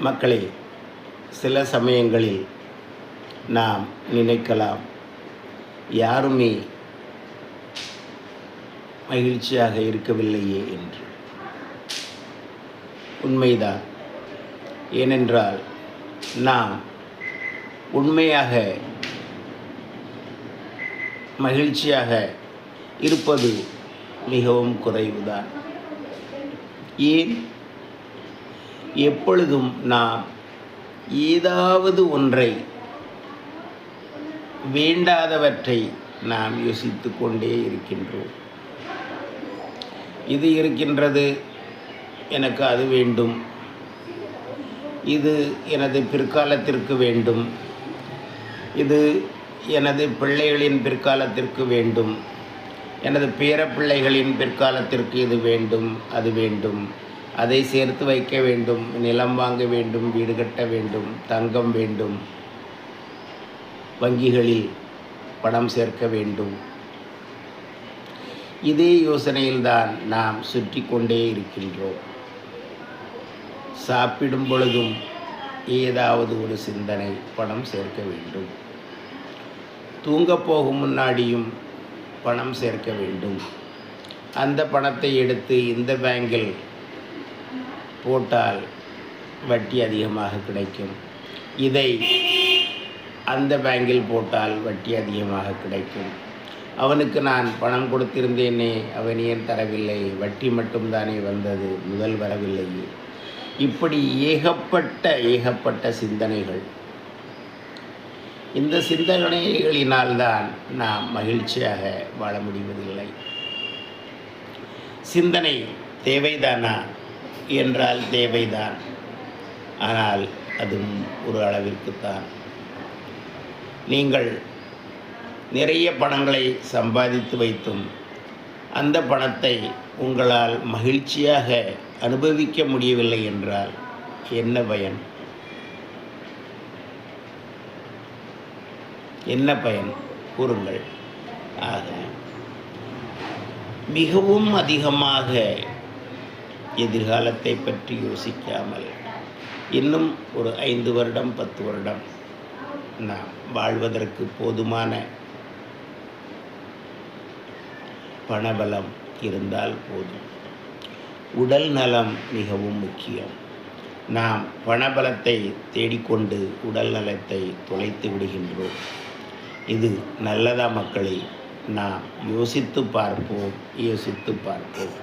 மக்களே சில சமயங்களில் நாம் நினைக்கலாம். யாருமே மகிழ்ச்சியாக இருக்கவில்லையே என்று. உண்மைதான். ஏனென்றால் நாம் உண்மையாக மகிழ்ச்சியாக இருப்பது மிகவும் குறைவுதான். ஏன்? எப்பொழுதும் நாம் ஏதாவது ஒன்றை வேண்டாதவற்றை நாம் யோசித்து கொண்டே இருக்கின்றோம். இது இருக்கின்றது எனக்கு அது வேண்டும். இது எனது பிற்காலத்திற்கு வேண்டும். இது எனது பிள்ளைகளின் பிற்காலத்திற்கு வேண்டும். எனது பேரப்பிள்ளைகளின் பிற்காலத்திற்கு இது வேண்டும் அது வேண்டும். அதை சேர்த்து வைக்க வேண்டும் நிலம் வாங்க வேண்டும் வீடு கட்ட வேண்டும் தங்கம் வேண்டும் வங்கிகளில் பணம் சேர்க்க வேண்டும். இதே யோசனையில்தான் நாம் சுற்றி கொண்டே இருக்கின்றோம். சாப்பிடும் பொழுதும் ஏதாவது ஒரு சிந்தனை பணம் சேர்க்க வேண்டும். தூங்கப் போகும் முன்னாடியும் பணம் சேர்க்க வேண்டும். அந்த பணத்தை எடுத்து இந்த பேங்கில் போட்டால் வட்டி அதிகமாக கிடைக்கும். இதை அந்த பேங்கில் போட்டால் வட்டி அதிகமாக கிடைக்கும். அவனுக்கு நான் பணம் கொடுத்திருந்தேனே அவன் ஏன் தரவில்லை? வட்டி மட்டும்தானே வந்தது முதல் வரவில்லையே. இப்படி ஏகப்பட்ட ஏகப்பட்ட சிந்தனைகள். இந்த சிந்தனைகளினால்தான் நாம் மகிழ்ச்சியாக வாழ முடிவதில்லை. சிந்தனை தேவைதானா? என்றால் தேவைதான். ஆனால் அதுவும் ஒரு அளவிற்குத்தான். நீங்கள் நிறைய பணங்களை சம்பாதித்து வைத்தும் அந்த பணத்தை உங்களால் மகிழ்ச்சியாக அனுபவிக்க முடியவில்லை என்றால் என்ன பயன்? என்ன பயன்? கூறுங்கள். ஆக மிகவும் அதிகமாக எதிர்காலத்தை பற்றி யோசிக்காமல் இன்னும் ஒரு ஐந்து வருடம் பத்து வருடம் நாம் வாழ்வதற்கு போதுமான பணபலம் இருந்தால் போதும். உடல் நலம் மிகவும் முக்கியம். நாம் பணபலத்தை தேடிக்கொண்டு உடல் நலத்தை தொலைத்து விடுகின்றோம். இது நல்லதா மக்களை? நாம் யோசித்து பார்ப்போம் யோசித்து பார்ப்போம்.